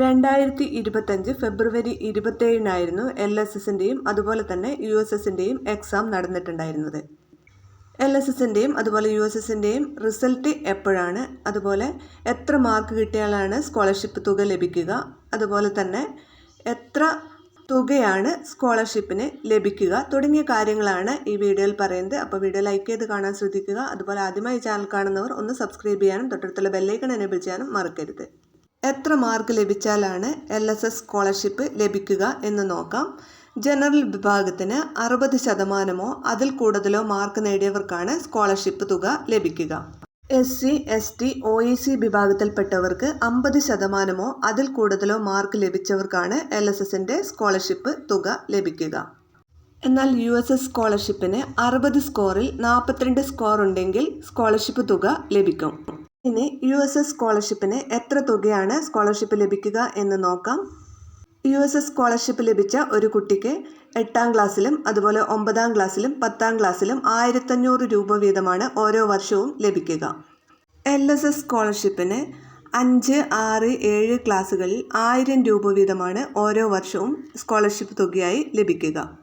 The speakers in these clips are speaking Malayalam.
രണ്ടായിരത്തി ഇരുപത്തഞ്ച് ഫെബ്രുവരി ഇരുപത്തേഴിനായിരുന്നു എൽ എസ് എസിന്റെയും അതുപോലെ തന്നെ യു എസ് എസിന്റെയും എക്സാം നടന്നിട്ടുണ്ടായിരുന്നത്. എൽ എസ് എസിന്റെയും അതുപോലെ യു എസ് എസിന്റെയും റിസൾട്ട് എപ്പോഴാണ്? അതുപോലെ എത്ര മാർക്ക് കിട്ടിയാലാണ് സ്കോളർഷിപ്പ് തുക ലഭിക്കുക? അതുപോലെ തന്നെ എത്ര തുകയാണ് സ്കോളർഷിപ്പിന് ലഭിക്കുക? തുടങ്ങിയ കാര്യങ്ങളാണ് ഈ വീഡിയോയിൽ പറയുന്നത്. അപ്പോൾ വീഡിയോ ലൈക്ക് ചെയ്ത് കാണാൻ ശ്രദ്ധിക്കുക. അതുപോലെ ആദ്യമായി ചാനൽ കാണുന്നവർ ഒന്ന് സബ്സ്ക്രൈബ് ചെയ്യാനും തൊട്ടടുത്തുള്ള ബെല്ലൈക്കൺ എനേബിൾ ചെയ്യാനും മറക്കരുത്. എത്ര മാർക്ക് ലഭിച്ചാലാണ് എൽ എസ് എസ് സ്കോളർഷിപ്പ് ലഭിക്കുക എന്ന് നോക്കാം. ജനറൽ വിഭാഗത്തിന് അറുപത് ശതമാനമോ അതിൽ കൂടുതലോ മാർക്ക് നേടിയവർക്കാണ് സ്കോളർഷിപ്പ് തുക ലഭിക്കുക. S C S T O E C വിഭാഗത്തിൽപ്പെട്ടവർക്ക് അമ്പത് ശതമാനമോ അതിൽ കൂടുതലോ മാർക്ക് ലഭിച്ചവർക്കാണ് എൽ എസ് എസിന്റെ സ്കോളർഷിപ്പ് തുക ലഭിക്കുക. എന്നാൽ യു എസ് എസ് സ്കോളർഷിപ്പിന് അറുപത് സ്കോറിൽ നാൽപ്പത്തിരണ്ട് സ്കോർ ഉണ്ടെങ്കിൽ സ്കോളർഷിപ്പ് തുക ലഭിക്കും. ഇനി യു എസ് എസ് സ്കോളർഷിപ്പിന് എത്ര തുകയാണ് സ്കോളർഷിപ്പ് ലഭിക്കുക എന്ന് നോക്കാം. യു എസ് എസ് സ്കോളർഷിപ്പ് ലഭിച്ച ഒരു കുട്ടിക്ക് എട്ടാം ക്ലാസ്സിലും അതുപോലെ ഒമ്പതാം ക്ലാസ്സിലും പത്താം ക്ലാസ്സിലും ആയിരത്തഞ്ഞൂറ് രൂപ വീതമാണ് ഓരോ വർഷവും ലഭിക്കുക. എൽ എസ് എസ് സ്കോളർഷിപ്പിന് അഞ്ച് ആറ് ഏഴ് ക്ലാസ്സുകളിൽ ആയിരം രൂപ വീതമാണ് ഓരോ വർഷവും സ്കോളർഷിപ്പ് തുകയായി ലഭിക്കുക.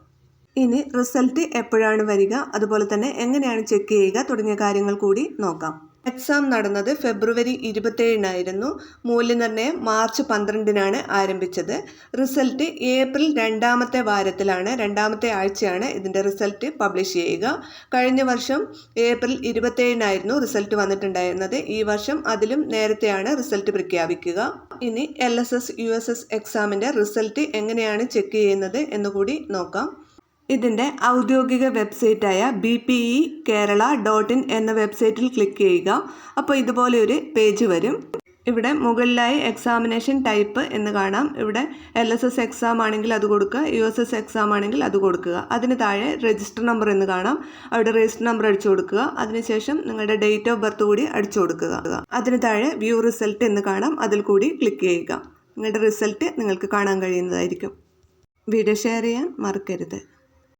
ഇനി റിസൾട്ട് എപ്പോഴാണ് വരിക? അതുപോലെ തന്നെ എങ്ങനെയാണ് ചെക്ക് ചെയ്യുക? തുടങ്ങിയ കാര്യങ്ങൾ കൂടി നോക്കാം. എക്സാം നടന്നത് ഫെബ്രുവരി ഇരുപത്തേഴിനായിരുന്നു മൂല്യനിർണയം മാർച്ച് പന്ത്രണ്ടിനാണ് ആരംഭിച്ചത്. റിസൾട്ട് ഏപ്രിൽ രണ്ടാമത്തെ വാരത്തിലാണ് രണ്ടാമത്തെ ആഴ്ചയാണ് ഇതിന്റെ റിസൾട്ട് പബ്ലിഷ് ചെയ്യുക. കഴിഞ്ഞ വർഷം ഏപ്രിൽ ഇരുപത്തേഴിനായിരുന്നു റിസൾട്ട് വന്നിട്ടുണ്ടായിരുന്നത്. ഈ വർഷം അതിലും നേരത്തെയാണ് റിസൾട്ട് പ്രഖ്യാപിക്കുക. ഇനി L S S U S S എക്സാമിന്റെ റിസൾട്ട് എങ്ങനെയാണ് ചെക്ക് ചെയ്യുന്നത് എന്നുകൂടി നോക്കാം. ഇതിന്റെ ഔദ്യോഗിക വെബ്സൈറ്റായ B P E Kerala dot in എന്ന വെബ്സൈറ്റിൽ ക്ലിക്ക് ചെയ്യുക. അപ്പോൾ ഇതുപോലെ ഒരു പേജ് വരും. ഇവിടെ മുകളിലായി എക്സാമിനേഷൻ ടൈപ്പ് എന്ന് കാണാം. ഇവിടെ എൽ എസ് എസ് എക്സാം ആണെങ്കിൽ അത് കൊടുക്കുക യു എസ് എസ് എക്സാം ആണെങ്കിൽ അത് കൊടുക്കുക. അതിന് താഴെ രജിസ്റ്റർ നമ്പർ എന്ന് കാണാം. അവിടെ രജിസ്റ്റർ നമ്പർ അടിച്ചു കൊടുക്കുക. അതിനുശേഷം നിങ്ങളുടെ ഡേറ്റ് ഓഫ് ബർത്ത് കൂടി അടിച്ചു കൊടുക്കുക. അതിന് താഴെ വ്യൂ റിസൾട്ട് എന്ന് കാണാം. അതിൽ കൂടി ക്ലിക്ക് ചെയ്യുക. നിങ്ങളുടെ റിസൾട്ട് നിങ്ങൾക്ക് കാണാൻ കഴിയുന്നതായിരിക്കും. വീഡിയോ ഷെയർ ചെയ്യാൻ മറക്കരുത്.